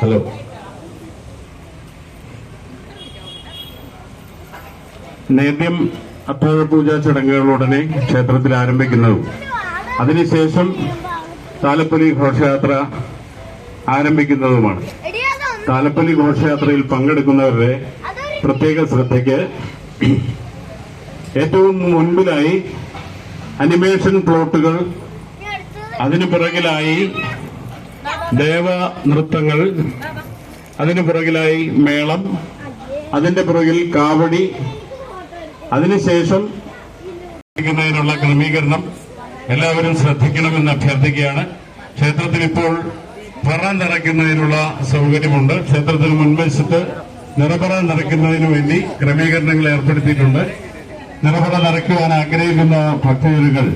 Hello നേദ്യം അത്താഴ പൂജാ ചടങ്ങുകളുടനെ ക്ഷേത്രത്തിൽ ആരംഭിക്കുന്നതും. അതിനുശേഷം താലപ്പൊലി ഘോഷയാത്ര ആരംഭിക്കുന്നതുമാണ്. താലപ്പൊലി ഘോഷയാത്രയിൽ പങ്കെടുക്കുന്നവരുടെ പ്രത്യേക ശ്രദ്ധയ്ക്ക് ഏറ്റവും മുൻപിലായി അനിമേഷൻ പ്ലോട്ടുകൾ അതിനു പിറകിലായി ദേവ നൃത്തങ്ങൾ അതിനു പിറകിലായി മേളം അതിന്റെ പിറകിൽ കാവടി അതിനുശേഷം ിനുള്ള ക്രമീകരണം. എല്ലാവരും ശ്രദ്ധിക്കണമെന്ന് അഭ്യർത്ഥിക്കുകയാണ്. ക്ഷേത്രത്തിൽ ഇപ്പോൾ പറ നിറയ്ക്കുന്നതിനുള്ള സൗകര്യമുണ്ട്. ക്ഷേത്രത്തിന് മുൻവശത്ത് നിറപറ നിറയ്ക്കുന്നതിന് വേണ്ടി ക്രമീകരണങ്ങൾ ഏർപ്പെടുത്തിയിട്ടുണ്ട്. നിറപറ നിറയ്ക്കുവാൻ ആഗ്രഹിക്കുന്ന ഭക്തജനങ്ങൾ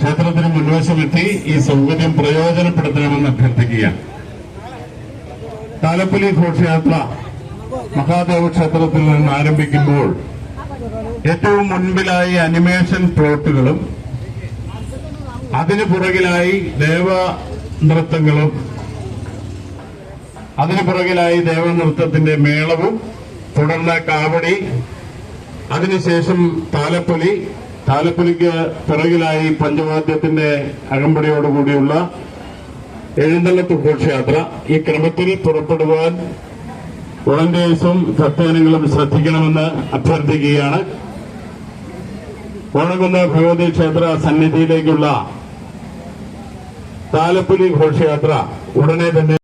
ക്ഷേത്രത്തിന് മുൻവശമെത്തി ഈ സൗകര്യം പ്രയോജനപ്പെടുത്തണമെന്ന് അഭ്യർത്ഥിക്കുകയാണ്. താലപ്പൊലി ഘോഷയാത്ര മഹാദേവ ക്ഷേത്രത്തിൽ നിന്ന് ആരംഭിക്കുമ്പോൾ ഏറ്റവും മുൻപിലായി അനിമേഷൻ പ്ലോട്ടുകളും അതിനു പുറകിലായി ദേവ നൃത്തങ്ങളും അതിനു പുറകിലായി ദേവനൃത്തത്തിന്റെ മേളവും തുടർന്ന് കാവടി അതിനുശേഷം താലപ്പൊലി. താലപ്പൊലിക്ക് പിറകിലായി പഞ്ചവാദ്യത്തിന്റെ അകമ്പടിയോടുകൂടിയുള്ള എഴുന്നള്ളത്ത് ഘോഷയാത്ര. ഈ ക്രമത്തിൽ പുറപ്പെടുവാൻ വോളണ്ടിയേഴ്സും ഭക്തജനങ്ങളും ശ്രദ്ധിക്കണമെന്ന് അഭ്യർത്ഥിക്കുകയാണ്. ഓണകുന്ന് ഭഗവതി ക്ഷേത്ര സന്നിധിയിലേക്കുള്ള താലപ്പൊലി ഘോഷയാത്ര ഉടനെ തന്നെ